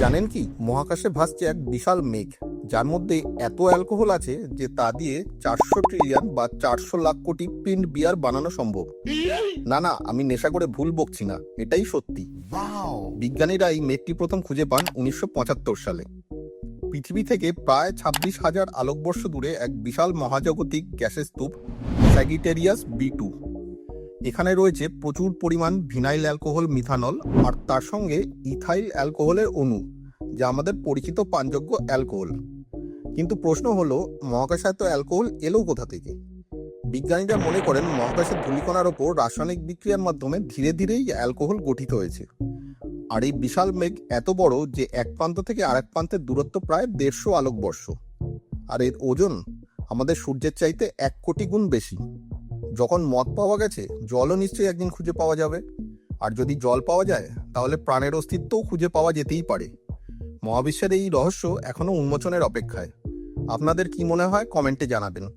জানেন কি? মহাকাশে ভাসছে এক বিশাল মেঘ যার মধ্যে এত অ্যালকোহল আছে যে তা দিয়ে চারশো ট্রিলিয়ন বা চারশো লাখ কোটি প্রিন্ট বিয়ার বানানো সম্ভব। না না আমি নেশা করে ভুল বকছি না এটাই সত্যি। বিজ্ঞানীরা এই মেঘটি প্রথম খুঁজে পান উনিশশো পঁচাত্তর সালে। পৃথিবী থেকে প্রায় ছাব্বিশ হাজার আলোকবর্ষ দূরে এক বিশাল মহাজাগতিক গ্যাসের স্তূপ স্যাগিটেরিয়াস বি টু এখানে রয়েছে প্রচুর পরিমাণ ভিনাইল অ্যালকোহল, মিথানল, আর তার সঙ্গে ইথাইল অ্যালকোহলের অণু, যা আমাদের পরিচিত পানযোগ্য অ্যালকোহল। কিন্তু প্রশ্ন হলো মহাকাশে এত অ্যালকোহল এলো কোথা থেকে? বিজ্ঞানীরা মনে করেন, মহাকাশের ধূলিকণার ওপর রাসায়নিক বিক্রিয়ার মাধ্যমে ধীরে ধীরেই অ্যালকোহল গঠিত হয়েছে। আর এই বিশাল মেঘ এত বড় যে এক প্রান্ত থেকে আরেক প্রান্তের দূরত্ব প্রায় দেড়শো আলোকবর্ষ। আর এর ওজন আমাদের সূর্যের চাইতে এক কোটি গুণ বেশি। যখন মদ পাওয়া গেছে, জলও নিশ্চয়ই একদিন খুঁজে পাওয়া যাবে। আর যদি জল পাওয়া যায়, তাহলে প্রাণের অস্তিত্বও খুঁজে পাওয়া যেতেই পারে। মহাবিশ্বের এই রহস্য এখনও উন্মোচনের অপেক্ষায়। আপনাদের কি মনে হয়, কমেন্টে জানাবেন।